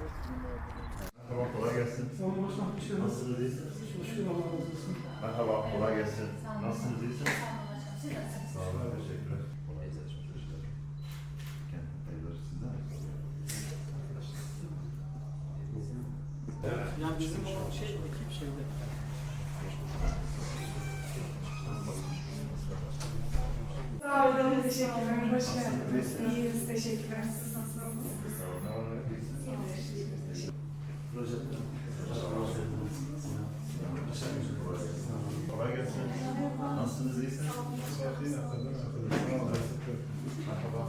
Merhaba, kolay gelsin. Tamam başkan, hoş geldiniz. Nasılsınız, iyisiniz? Hoş geldiniz, Allah razı olsun. Merhaba, kolay gelsin. Nasılsınız, iyisiniz? Sağ olun, teşekkürler. Kolay gelsin. Evet, yani bizim o şey, ekip şeyde. Sağ olun, teşekkürler. Hoş geldiniz. İyiyiz, teşekkürler. Siz nasılsınız? Kolay gelsin. Nasılsınız iyisiniz? Merhaba.